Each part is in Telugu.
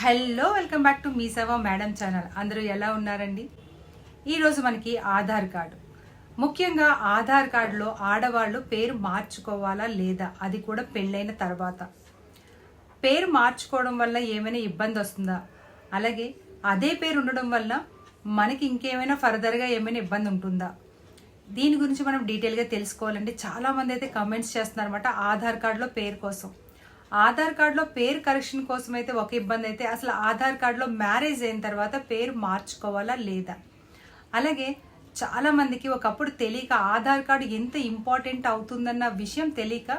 Hello welcome back to Mee Seva madam channel. అందరూ ఎలా ఉన్నారండి? ఈరోజు మనకి ఆధార్ కార్డు. ముఖ్యంగా ఆధార్ కార్డులో ఆడవాళ్ళు పేరు మార్చుకోవాలా లేదా? అది కూడా పెళ్ళైన తర్వాత. పేరు మార్చుకోవడం వల్ల ఏమైనా ఇబ్బంది వస్తుందా? అలాగే అదే పేరు ఉండడం వల్ల మనకి ఇంకేమైనా ఫర్దర్గా ఏమైనా ఇబ్బంది ఉంటుందా? దీని గురించి మనం డీటెయిల్గా తెలుసుకోవాలండి. చాలామంది అయితే కమెంట్స్ చేస్తున్నారన్నమాట ఆధార్ కార్డులో పేరు కోసం. ఆధార్ కార్డులో పేరు కరెక్షన్ కోసం అయితే ఒక ఇబ్బంది అయితే అసలు ఆధార్ కార్డులో మ్యారేజ్ అయిన తర్వాత పేరు మార్చుకోవాలా లేదా? అలాగే చాలామందికి ఒకప్పుడు తెలియక ఆధార్ కార్డు ఎంత ఇంపార్టెంట్ అవుతుందన్న విషయం తెలియక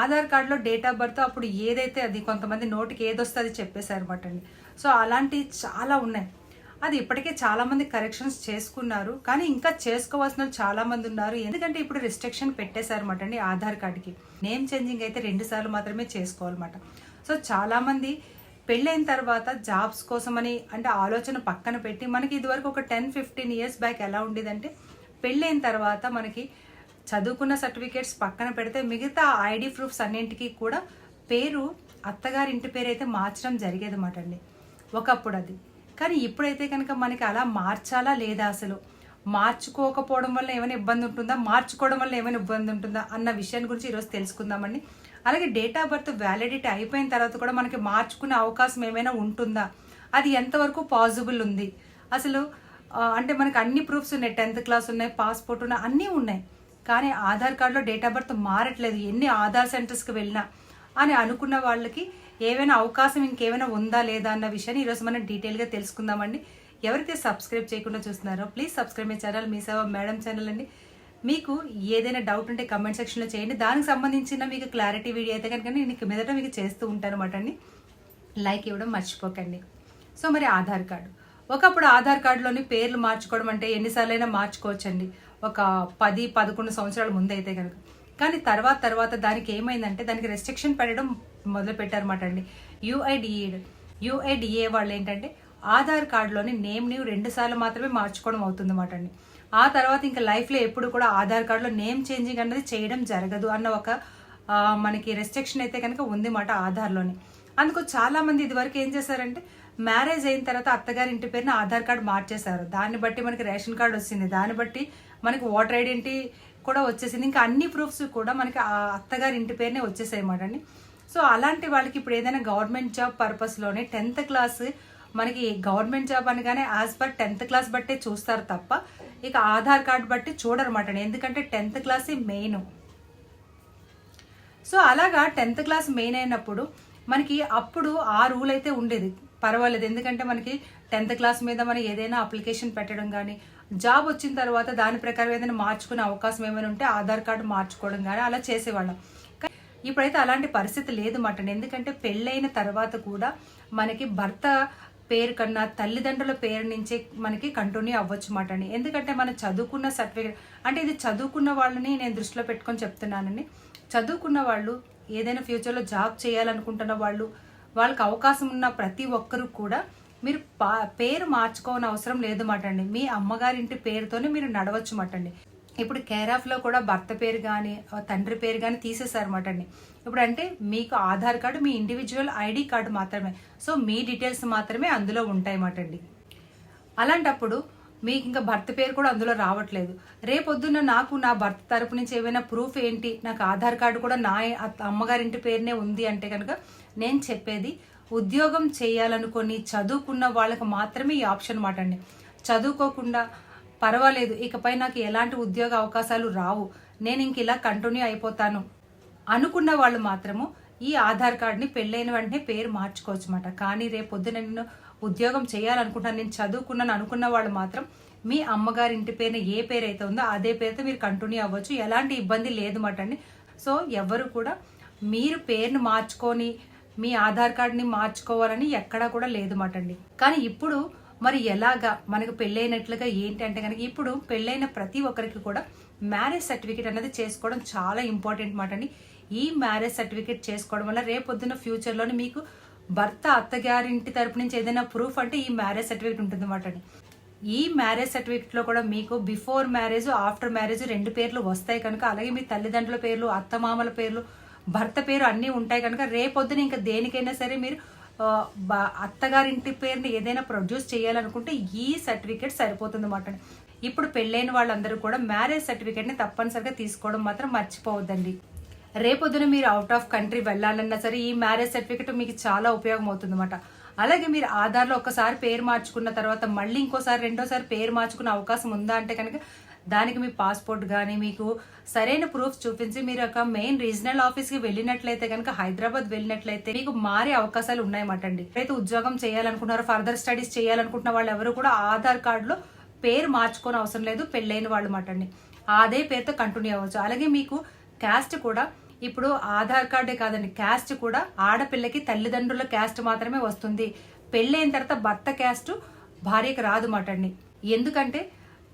ఆధార్ కార్డులో డేట్ ఆఫ్ బర్త్ అప్పుడు ఏదైతే అది కొంతమంది నోటికి ఏదొస్తుంది చెప్పేశారు అనమాట అండి. సో అలాంటివి చాలా ఉన్నాయి. అది ఇప్పటికే చాలా మంది కరెక్షన్స్ చేసుకున్నారు. కానీ ఇంకా చేసుకోవాల్సిన చాలామంది చాలా మంది ఉన్నారు. ఎందుకంటే ఇప్పుడు రిస్ట్రిక్షన్ పెట్టేశారన్నమాట అండి ఆధార్ కార్డుకి నేమ్ చేంజింగ్ అయితే రెండు సార్లు మాత్రమే చేసుకోవాలన్నమాట సో చాలా మంది పెళ్ళైన తర్వాత జాబ్స్ కోసమని అంటే ఆలోచన పక్కన పెట్టి మనకి ఇదివరకు ఒక టెన్ ఫిఫ్టీన్ ఇయర్స్ బ్యాక్ ఎలా ఉండేదంటే పెళ్ళైన తర్వాత మనకి చదువుకున్న సర్టిఫికేట్స్ పక్కన పెడితే మిగతా ఐడి ప్రూఫ్స్ అన్నింటికి కూడా పేరు అత్తగారి ఇంటి పేరు అయితే మార్చడం జరిగేది అండి. ఒకప్పుడు అది. కానీ ఇప్పుడైతే కనుక మనకి అలా మార్చాలా లేదా అసలు? మార్చుకోకపోవడం వల్ల ఏమైనా ఇబ్బంది ఉంటుందా? మార్చుకోవడం వల్ల ఏమైనా ఇబ్బంది ఉంటుందా? అన్న విషయాన్ని గురించి ఈరోజు తెలుసుకుందామండి. అలాగే డేట్ ఆఫ్ బర్త్ వ్యాలిడిటీ అయిపోయిన తర్వాత కూడా మనకి మార్చుకునే అవకాశం ఏమైనా ఉంటుందా? అది ఎంతవరకు పాసిబుల్ ఉంది? అసలు అంటే మనకి అన్ని ప్రూఫ్స్ ఉన్నాయి. టెన్త్ క్లాస్ ఉన్నాయి పాస్పోర్ట్ ఉన్నాయి అన్నీ ఉన్నాయి. కానీ ఆధార్ కార్డులో డేట్ ఆఫ్ బర్త్ మారట్లేదు. ఎన్ని ఆధార్ సెంటర్స్కి వెళ్ళినా అని అనుకున్న వాళ్ళకి ఏమైనా అవకాశం ఇంకేమైనా ఉందా లేదా అన్న విషయాన్ని ఈరోజు మనం డీటెయిల్గా తెలుసుకుందామండి. ఎవరైతే సబ్స్క్రైబ్ చేయకుండా చూస్తున్నారో please subscribe my channel Mee Seva madam channel అండి. మీకు ఏదైనా డౌట్ ఉంటే కమెంట్ సెక్షన్లో చేయండి. దానికి సంబంధించిన మీకు క్లారిటీ వీడియో అయితే కనుక నేను ఇక మీదట మీకు చేస్తూ ఉంటాను అనమాట అండి. లైక్ ఇవ్వడం మర్చిపోకండి. సో మరి ఆధార్ కార్డు. ఒకప్పుడు ఆధార్ కార్డులోని పేర్లు మార్చుకోవడం అంటే ఎన్నిసార్లైనా మార్చుకోవచ్చండి. ఒక పది పదకొండు సంవత్సరాల ముందైతే కనుక. కానీ తర్వాత తర్వాత దానికి ఏమైందంటే దానికి రెస్ట్రిక్షన్ పెట్టడం మొదలు పెట్టారన్నమాట అండి యుఐడిఏ యుఐడిఏ వాళ్ళు ఏంటంటే ఆధార్ కార్డులోని నేమ్ని రెండు సార్లు మాత్రమే మార్చుకోవడం అవుతుంది అన్నమాట అండి. ఆ తర్వాత ఇంకా లైఫ్లో ఎప్పుడు కూడా ఆధార్ కార్డులో నేమ్ చేంజింగ్ అన్నది చేయడం జరగదు అన్న ఒక మనకి రెస్ట్రిక్షన్ అయితే కనుక ఉంది మాట ఆధార్లోని. అందుకు చాలా మంది ఇదివరకు ఏం చేశారంటే మ్యారేజ్ అయిన తర్వాత అత్తగారి ఇంటి పేరున ఆధార్ కార్డు మార్చేశారు. దాన్ని బట్టి మనకి రేషన్ కార్డు వచ్చింది. దాన్ని బట్టి మనకి ఓటర్ ఐడెంటిటీ కూడా వచ్చేసింది. ఇంకా అన్ని ప్రూఫ్స్ కూడా మనకి ఆ అత్తగారి ఇంటి పేరునే వచ్చేసాయి అన్నమాట అండి. సో అలాంటి వాళ్ళకి ఇప్పుడు ఏదైనా గవర్నమెంట్ జాబ్ పర్పస్లోనే టెన్త్ క్లాస్ మనకి గవర్నమెంట్ జాబ్ అనగానే యాజ్ పర్ టెన్త్ క్లాస్ బట్టే చూస్తారు తప్ప ఇక ఆధార్ కార్డు బట్టి చూడరమాట ఎందుకంటే టెన్త్ క్లాస్ మెయిన్. సో అలాగా టెన్త్ క్లాస్ మెయిన్ అయినప్పుడు మనకి అప్పుడు ఆ రూల్ అయితే ఉండేది. పర్వాలేదు. ఎందుకంటే మనకి టెన్త్ క్లాస్ మీద మనం ఏదైనా అప్లికేషన్ పెట్టడం కానీ జాబ్ వచ్చిన తర్వాత దాని ప్రకారం ఏదైనా మార్చుకునే అవకాశం ఏమైనా ఉంటే ఆధార్ కార్డు మార్చుకోవడం కానీ అలా చేసేవాళ్ళం. ఇప్పుడైతే అలాంటి పరిస్థితి లేదు మాట ఎందుకంటే పెళ్ళైన తర్వాత కూడా మనకి భర్త పేరు కన్నా తల్లిదండ్రుల పేరు నుంచే మనకి కంటిన్యూ అవ్వచ్చు మాట అండి ఎందుకంటే మనం చదువుకున్న సర్టిఫికేట్ అంటే ఇది చదువుకున్న వాళ్ళని నేను దృష్టిలో పెట్టుకొని చెప్తున్నానండి. చదువుకున్న వాళ్ళు ఏదైనా ఫ్యూచర్లో జాబ్ చేయాలనుకుంటున్న వాళ్ళు వాళ్ళకి అవకాశం ఉన్న ప్రతి ఒక్కరు కూడా మీరు పా పేరు మార్చుకోని అవసరం లేదు మాట అండి మీ అమ్మగారింటి పేరుతోనే మీరు నడవచ్చు మాట అండి ఇప్పుడు కేర్ ఆఫ్లో కూడా భర్త పేరు కానీ తండ్రి పేరు కానీ తీసేశారన్నమాట అండి ఇప్పుడు అంటే మీకు ఆధార్ కార్డు మీ ఇండివిజువల్ ఐడి కార్డు మాత్రమే. సో మీ డీటెయిల్స్ మాత్రమే అందులో ఉంటాయన్నమాట అండి అలాంటప్పుడు మీకు ఇంకా భర్త పేరు కూడా అందులో రావట్లేదు. రేపొద్దున నాకు నా భర్త తరపు నుంచి ఏమైనా ప్రూఫ్ ఏంటి? నాకు ఆధార్ కార్డు కూడా నా అమ్మగారింటి పేరునే ఉంది అంటే కనుక నేను చెప్పేది ఉద్యోగం చేయాలనుకొని చదువుకున్న వాళ్ళకి మాత్రమే ఈ ఆప్షన్ మాట అండి. చదువుకోకుండా పర్వాలేదు ఇకపై నాకు ఎలాంటి ఉద్యోగ అవకాశాలు రావు నేను ఇంక ఇలా కంటిన్యూ అయిపోతాను అనుకున్న వాళ్ళు మాత్రము ఈ ఆధార్ కార్డ్ని పెళ్ళైన వెంటనే పేరు మార్చుకోవచ్చు అనమాట కానీ రేపు పొద్దున నేను ఉద్యోగం చేయాలనుకుంటాను నేను చదువుకున్నాను అనుకున్న వాళ్ళు మాత్రం మీ అమ్మగారి ఇంటి పేరున ఏ పేరు అయితే ఉందో అదే పేరుతో మీరు కంటిన్యూ అవ్వచ్చు. ఎలాంటి ఇబ్బంది లేదు మాట అండి. సో ఎవరు కూడా మీరు పేరును మార్చుకొని మీ ఆధార్ కార్డ్ని మార్చుకోవాలని ఎక్కడా కూడా లేదు మాట అండి కానీ ఇప్పుడు మరి ఎలాగా మనకు పెళ్ళైనట్లుగా ఏంటి అంటే కనుక ఇప్పుడు పెళ్ళైన ప్రతి ఒక్కరికి కూడా మ్యారేజ్ సర్టిఫికేట్ అనేది చేసుకోవడం చాలా ఇంపార్టెంట్ మాట అండి ఈ మ్యారేజ్ సర్టిఫికేట్ చేసుకోవడం వల్ల రేపొద్దున ఫ్యూచర్లోనే మీకు భర్త అత్తగారింటి తరపు నుంచి ఏదైనా ప్రూఫ్ అంటే ఈ మ్యారేజ్ సర్టిఫికేట్ ఉంటుంది మాట అండి ఈ మ్యారేజ్ సర్టిఫికేట్లో కూడా మీకు బిఫోర్ మ్యారేజ్ ఆఫ్టర్ మ్యారేజ్ రెండు పేర్లు వస్తాయి కనుక అలాగే మీ తల్లిదండ్రుల పేర్లు అత్తమామల పేర్లు భర్త పేరు అన్నీ ఉంటాయి కనుక రేపొద్దున ఇంకా దేనికైనా సరే మీరు అత్తగారింటి పేరుని ఏదైనా ప్రొడ్యూస్ చేయాలనుకుంటే ఈ సర్టిఫికేట్ సరిపోతుంది అన్నమాట. ఇప్పుడు పెళ్ళైన వాళ్ళందరూ కూడా మ్యారేజ్ సర్టిఫికేట్ని తప్పనిసరిగా తీసుకోవడం మాత్రం మర్చిపోవద్దండి. రేపొద్దున మీరు అవుట్ ఆఫ్ కంట్రీ వెళ్ళాలన్నా సరే ఈ మ్యారేజ్ సర్టిఫికేట్ మీకు చాలా ఉపయోగం అవుతుంది అనమాట అలాగే మీరు ఆధార్లో ఒకసారి పేరు మార్చుకున్న తర్వాత మళ్ళీ ఇంకోసారి రెండోసారి పేరు మార్చుకునే అవకాశం ఉందా అంటే కనుక దానికి మీ పాస్పోర్ట్ కానీ మీకు సరైన ప్రూఫ్ చూపించి మీరు ఒక మెయిన్ రీజనల్ ఆఫీస్కి వెళ్ళినట్లయితే కనుక హైదరాబాద్ వెళ్ళినట్లయితే మీకు మారే అవకాశాలు ఉన్నాయన్నమాట అండి. అయితే ఉద్యోగం చేయాలనుకుంటున్నారో ఫర్దర్ స్టడీస్ చేయాలనుకుంటున్న వాళ్ళు ఎవరు కూడా ఆధార్ కార్డులో పేరు మార్చుకోని అవసరం లేదు పెళ్ళైన వాళ్ళు మాట అండి. అదే పేరుతో కంటిన్యూ అవ్వచ్చు. అలాగే మీకు క్యాస్ట్ కూడా ఇప్పుడు ఆధార్ కార్డే కాదండి క్యాస్ట్ కూడా ఆడపిల్లకి తల్లిదండ్రుల క్యాస్ట్ మాత్రమే వస్తుంది. పెళ్ళైన తర్వాత భర్త క్యాస్ట్ భార్యకి రాదు మాట అండి. ఎందుకంటే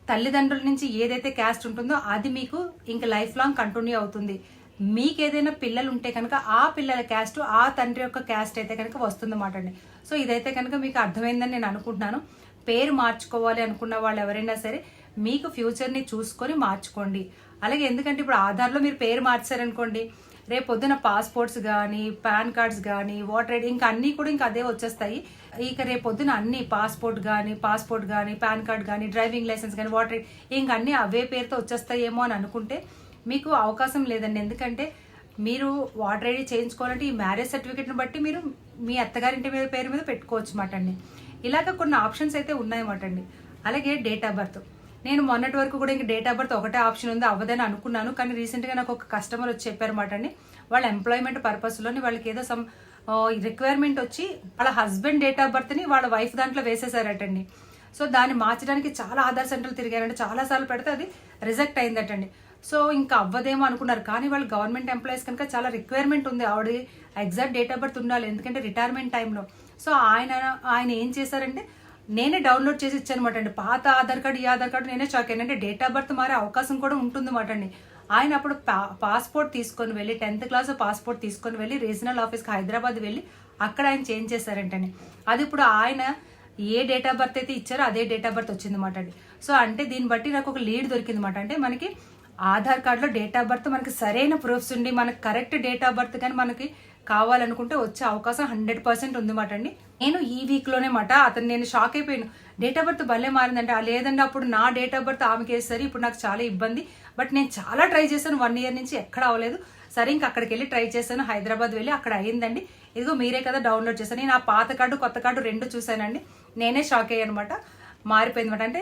తల్లిదండ్రుల నుంచి ఏదైతే క్యాస్ట్ ఉంటుందో అది మీకు ఇంకా లైఫ్ లాంగ్ కంటిన్యూ అవుతుంది. మీకు ఏదైనా పిల్లలు ఉంటే కనుక ఆ పిల్లల క్యాస్ట్ ఆ తండ్రి యొక్క క్యాస్ట్ అయితే కనుక వస్తుందన్నమాట అండి. సో ఇదైతే కనుక మీకు అర్థమైందని నేను అనుకుంటున్నాను. పేరు మార్చుకోవాలి అనుకున్న వాళ్ళు ఎవరైనా సరే మీకు ఫ్యూచర్ని చూసుకొని మార్చుకోండి. అలాగే ఎందుకంటే ఇప్పుడు ఆధార్లో మీరు పేరు మార్చారనుకోండి రేపు పొద్దున పాస్పోర్ట్స్ కానీ పాన్ కార్డ్స్ కానీ ఓటర్ ఐడి ఇంకా అన్నీ కూడా ఇంకా అదే వచ్చేస్తాయి. ఇక రేపు పొద్దున అన్ని పాస్పోర్ట్ కానీ పాస్పోర్ట్ కానీ పాన్ కార్డ్ కానీ డ్రైవింగ్ లైసెన్స్ కానీ ఓటర్ ఐడి ఇంకా అన్నీ అవే పేరుతో వచ్చేస్తాయేమో అని అనుకుంటే మీకు అవకాశం లేదండి. ఎందుకంటే మీరు వాటర్ ఐడి చేయించుకోవాలంటే ఈ మ్యారేజ్ సర్టిఫికేట్ని బట్టి మీరు మీ అత్తగారింటి మీద పేరు మీద పెట్టుకోవచ్చు మాట అండి ఇలాగ కొన్ని ఆప్షన్స్ అయితే ఉన్నాయన్నమాట అండి అలాగే డేట్ ఆఫ్ బర్త్ నేను మొన్నటి వరకు కూడా ఇంకా డేట్ ఆఫ్ బర్త్ ఒకటే ఆప్షన్ ఉంది అవ్వదని అనుకున్నాను. కానీ రీసెంట్గా నాకు ఒక కస్టమర్ వచ్చి చెప్పారన్నమాట అండి. వాళ్ళ ఎంప్లాయ్మెంట్ పర్పస్లోని వాళ్ళకి ఏదో సమ్ రిక్వైర్మెంట్ వచ్చి వాళ్ళ హస్బెండ్ డేట్ ఆఫ్ బర్త్ని వాళ్ళ వైఫ్ దాంట్లో వేసేసారటండి. సో దాన్ని మార్చడానికి చాలా ఆధార్ సెంటర్లు తిరిగారంటే చాలా సార్లు పెడితే అది రిజెక్ట్ అయిందటండి. సో ఇంకా అవ్వదేమో అనుకున్నారు. కానీ వాళ్ళు గవర్నమెంట్ ఎంప్లాయీస్ కనుక చాలా రిక్వైర్మెంట్ ఉంది. ఆవిడ ఎగ్జాక్ట్ డేట్ ఆఫ్ బర్త్ ఉండాలి. ఎందుకంటే రిటైర్మెంట్ టైంలో సో ఆయన ఆయన ఏం చేశారంటే నేనే డౌన్లోడ్ చేసి ఇచ్చానమాట అండి. పాత ఆధార్ కార్డు ఈ ఆధార్ కార్డు నేనే షాక్ అయ్యాను అంటే డేట్ ఆఫ్ బర్త్ మారే అవకాశం కూడా ఉంటుంది మాట అండి. ఆయన అప్పుడు పా- పాస్పోర్ట్ తీసుకొని వెళ్ళి టెన్త్ క్లాస్ పాస్పోర్ట్ తీసుకొని వెళ్ళి రీజనల్ ఆఫీస్కి హైదరాబాద్ వెళ్ళి అక్కడ ఆయన చేంజ్ చేశారంటండి. అది ఇప్పుడు ఆయన ఏ డేట్ ఆఫ్ బర్త్ అయితే ఇచ్చారో అదే డేట్ ఆఫ్ బర్త్ వచ్చింది అండి. సో అంటే దీన్ని బట్టి నాకు ఒక లీడ్ దొరికింది మాట అంటే మనకి ఆధార్ కార్డులో డేట్ ఆఫ్ బర్త్ మనకి సరైన ప్రూఫ్స్ ఉండి మనకి కరెక్ట్ డేట్ ఆఫ్ బర్త్ కానీ మనకి కావాలనుకుంటే వచ్చే అవకాశం హండ్రెడ్ పర్సెంట్ ఉంది మాట అండి. నేను ఈ వీక్లోనే మాట అతను నేను షాక్ అయిపోయాను. డేట్ ఆఫ్ బర్త్ భలే మారిందంటే. లేదండి అప్పుడు నా డేట్ ఆఫ్ బర్త్ ఆమెకి వేస్తారు ఇప్పుడు నాకు చాలా ఇబ్బంది. బట్ నేను చాలా ట్రై చేశాను. వన్ ఇయర్ నుంచి ఎక్కడ అవ్వలేదు. సరే ఇంకా అక్కడికి వెళ్ళి ట్రై చేశాను. హైదరాబాద్ వెళ్ళి అక్కడ అయ్యిందండి. ఇదిగో మీరే కదా డౌన్లోడ్ చేశాను నేను ఆ పాత కార్డు కొత్త కార్డు రెండు చూశానండి. నేనే షాక్ అయ్యాను అనమాట మారిపోయింది అంటే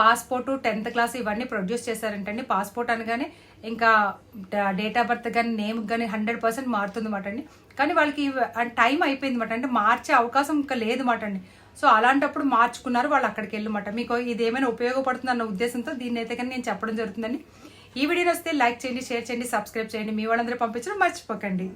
పాస్పోర్టు టెన్త్ క్లాస్ ఇవన్నీ ప్రొడ్యూస్ చేశారంటండి. పాస్పోర్ట్ అనగానే ఇంకా డేట్ ఆఫ్ బర్త్ కానీ నేమ్ కానీ హండ్రెడ్ పర్సెంట్ మారుతుంది మాట అండి కానీ వాళ్ళకి టైం అయిపోయింది మాట అంటే మార్చే అవకాశం ఇంకా లేదు మాట అండి సో అలాంటప్పుడు మార్చుకున్నారు వాళ్ళు అక్కడికి వెళ్ళమాట మీకు ఇది ఏమైనా ఉపయోగపడుతుంది అన్న ఉద్దేశంతో దీన్ని అయితే కానీ నేను చెప్పడం జరుగుతుందండి. ఈ వీడియో వస్తే లైక్ చేయండి షేర్ చేయండి సబ్స్క్రైబ్ చేయండి. మీ వాళ్ళందరూ పంపించడం మర్చిపోకండి.